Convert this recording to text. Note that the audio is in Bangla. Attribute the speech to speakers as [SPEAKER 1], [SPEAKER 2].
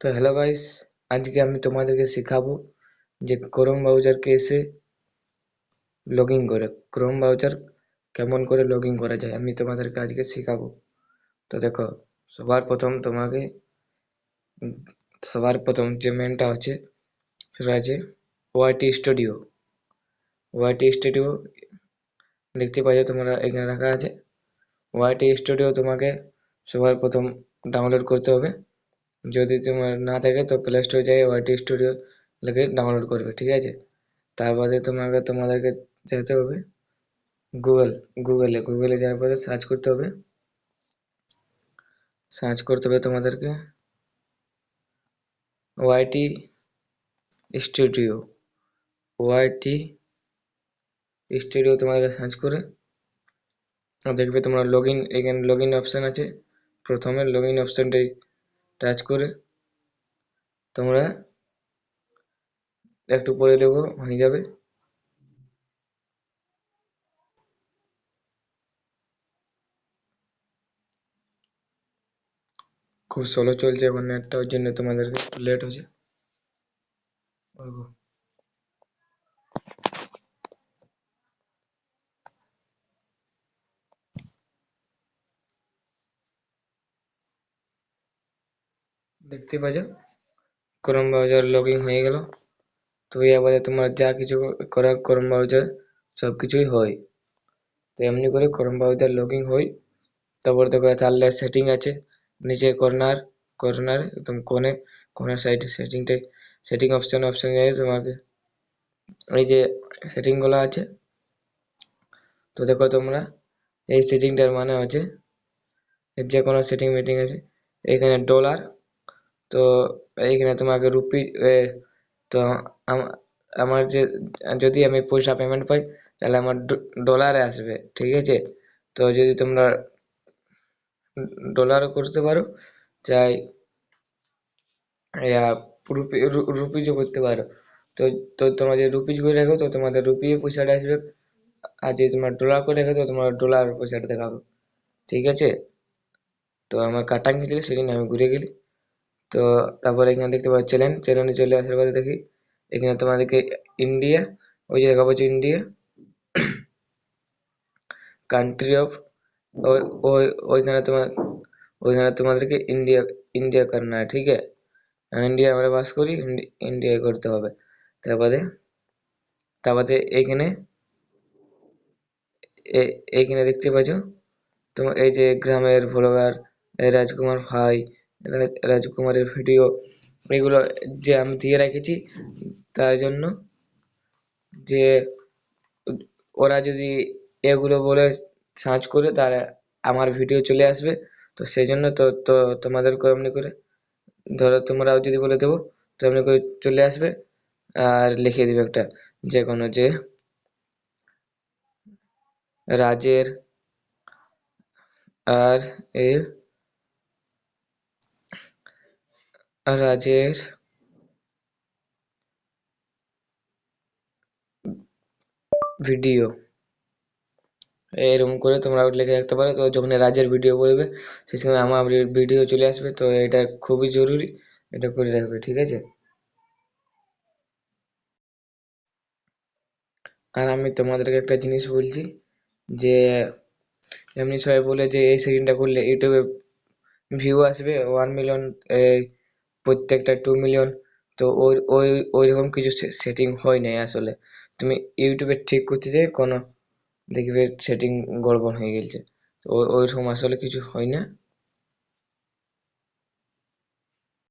[SPEAKER 1] তো হ্যালো গাইস আজকে আমি তোমাদেরকে শেখাবো যে ক্রোম ব্রাউজার কেসে লগ ইন করে ক্রোম ব্রাউজার কেমন করে লগ ইন করা যায় আমি তোমাদেরকে আজকে শেখাবো। তো দেখো, সবার প্রথম তোমাকে, সবার প্রথম যে মেনটা আছে সেটা আছে ওয়াইটি স্টুডিও ওয়াইটি স্টুডিও দেখতে পাচ্ছ তোমরা, এখানে রাখা আছে। ওয়াইটি স্টুডিও তোমাকে সবার প্রথম ডাউনলোড করতে হবে। যদি তোমার না থাকে তো প্লে স্টোরে যাই ওয়াইটি স্টুডিও লিখে ডাউনলোড করবে, ঠিক আছে? তারপরে তোমাকে, তোমাদেরকে যেতে হবে গুগল গুগলে গুগলে যাওয়ার পরে সার্চ করতে হবে। সার্চ করতে হবে তোমাদেরকে ওয়াইটি স্টুডিও ওয়াইটি স্টুডিও তোমাদেরকে সার্চ করে দেখবে তোমরা লগ ইন এখানে লগ ইন অপশান আছে। প্রথমে লগ ইন অপশানটাই টাচ করে তোমরা একটু পরে দেবো হয়ে যাবে। খুব স্লো চলছে এখন নেটটা, ওই জন্য তোমাদেরকে একটু লেট হচ্ছে। দেখতে পাচ্ছ ক্রোম ব্রাউজার লগ ইন হয়ে গেল। তো এবারে তোমার যা কিছু করার ক্রোম ব্রাউজার সব কিছুই হয়। তো এমনি করে ক্রোম ব্রাউজার লগ ইন হয়। তারপর দেখো তাহলে সেটিং আছে। নিচে কর্নার কর্নার একদম কোণে কর্নার সাইড সেটিংটাই সেটিং অপশন অপশন যাই তোমাকে এই যে সেটিংগুলো আছে। তো দেখো তোমরা, এই সেটিংটার মানে হচ্ছে, যে কোনো সেটিং মিটিং আছে। এখানে ডলার তো এইখানে তোমাকে রুপি তো আমার যে, যদি আমি পয়সা পেমেন্ট পাই, তাহলে আমার ডলারে আসবে, ঠিক আছে? তো যদি তোমরা ডলারও করতে পারো চাই রুপি রুপিজও করতে পারো, তো তো তোমরা যদি রুপিজ করে রাখো, তো তোমাদের রুপি পয়সাটা আসবে, আর যদি তোমরা ডলার করে রাখো, তো তোমার ডলার পয়সাটা দেখাবে, ঠিক আছে? তো আমার কাটাং খেয়েছিল সেদিন আমি ঘুরে গেলি। তো তারপরে এখানে দেখতে পাচ্ছি চ্যানেল চ্যানেলে চলে আসার পরে দেখি এখানে তোমাদেরকে ইন্ডিয়া, ওই যে দেখা পাচ্ছ ইন্ডিয়া কান্ট্রি অফ ওই ওইখানে তোমার, ওইখানে তোমাদেরকে ইন্ডিয়া ইন্ডিয়া করনা, ঠিক আছে? ইন্ডিয়া আমরা বাস করি ইন্ডিয়ায় করতে হবে। তারপরে তারপরে এইখানে এইখানে দেখতে পাচ্ছ, তোমার এই যে গ্রামের ব্লগার রাজকুমার ভাই রাজকুমারের ভিডিও এগুলো যে আমি দিয়ে রেখেছি, তার জন্য যে ওরা যদি এগুলো বলে সার্চ করে, তাহলে আমার ভিডিও চলে আসবে। তো সেই জন্য তো তো তোমাদেরকে এমনি করে ধরো তোমরাও যদি বলে দেবো, তো এমনি করে চলে আসবে আর লিখে দেবে একটা যে কোনো যে রাজের আর এর রাজের ভিডিও। এরকম করে তোমরা লিখে রাখতে পারো। তো যখন রাজের ভিডিও বলবে, সেই সময় আমার ভিডিও চলে আসবে। তো এটা খুবই জরুরি। এটা করে রাখবে, ঠিক আছে? আর আমি তোমাদেরকে একটা জিনিস বলছি, যে এমনি সবাই বলে যে এই সেটিংটা করলে ইউটিউবে ভিউ আসবে ওয়ান মিলিয়ন প্রত্যেকটা টু মিলিয়ন তো ওই ওই, ওইরকম কিছু সেটিং হয় নাই আসলে। তুমি ইউটিউবে ঠিক করতে যাই কোনো দেখবে সেটিং গড়বড় হয়ে গেছে। তো ওইরকম আসলে কিছু হয় না।